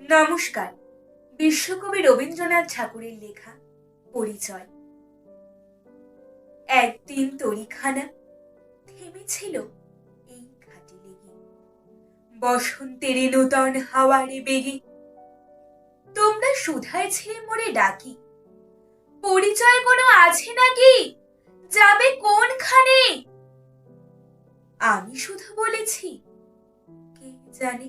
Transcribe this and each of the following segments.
নমস্কার। বিশ্বকবি রবীন্দ্রনাথ ঠাকুরের লেখা পরিচয়। একদিন তরিখানা থেমেছিল এই ঘাটে লেগে। বসন্তের নূতন হাওয়ারে বেগে। তোমরা সুধায় ছেড়ে মরে ডাকি। পরিচয় কোনো আছে নাকি? যাবে কোনখানে? আমি শুধু বলেছি, কে জানে?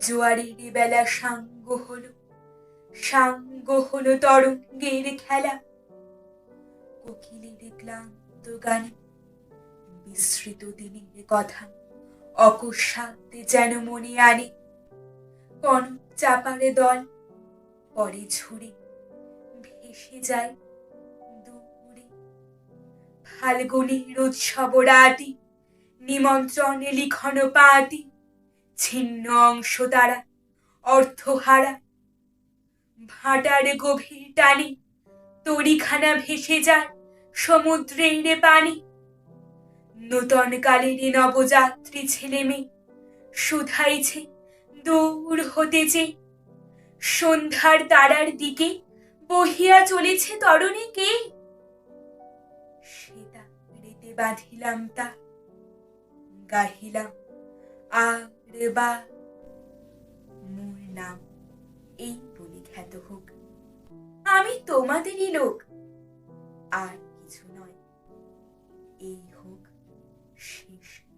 জোয়ারের বেলা সাঙ্গ হলো সাঙ্গ হলো তরঙ্গের খেলা। কোকিলের ক্লান্ত গানে বিস্মৃত দিনের কথা, অকস্মাতে যেন মনে আনে, কনক চাপারে দল পরে ঝুড়ে, ভেসে যায় দূরে। ফাল্গুনের উৎসব রাতি নিমন্ত্রণে লিখন পাতি ছিন্ন অংশ দ্বারা অর্থহারা ভাটার গভীর টানে তরিখানা ভেসে যায় সমুদ্রের পানি। নূতন কালের নবযাত্রী ছেলে মেয়ে শুধাইছে, দূর হতেছে সন্ধ্যার তারার দিকে বহিয়া চলেছে তরণী কে? সেটা রেতে বাঁধিলাম তা, গাহিলাম আর বা মোর নাম এই বলে খ্যাত হোক। আমি তোমাদেরই লোক। আর কিছু নয়, এই হোক শেষ